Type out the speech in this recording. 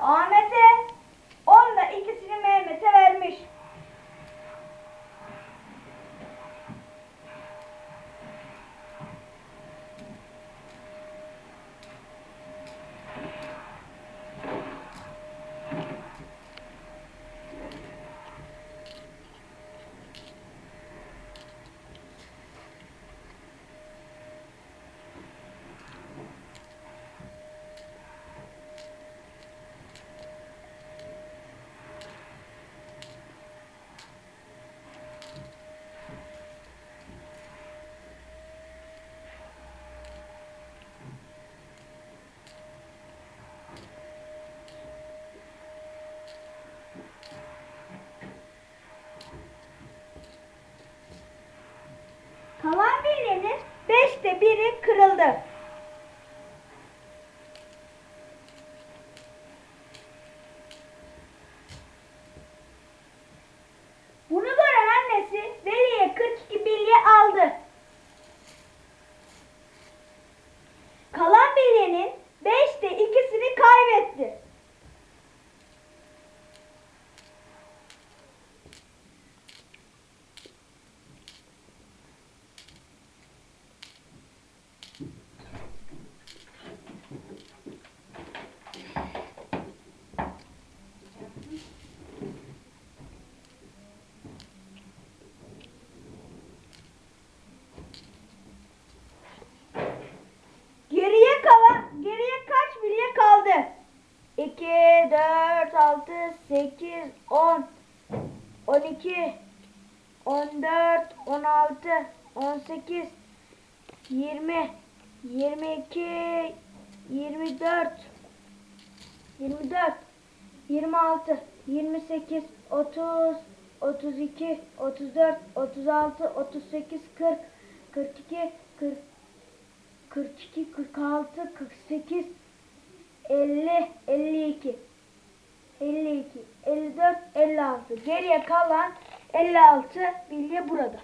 Ahmet. Ve biri kırıldı. 8, 10, 12, 14, 16, 18, 20, 22, 24, 24, 26, 28, 30, 32, 34, 36, 38, 40, 42, 40, 42, 46, 48, 50, 52, 52, 54, 56. Geriye kalan 56 bilye burada.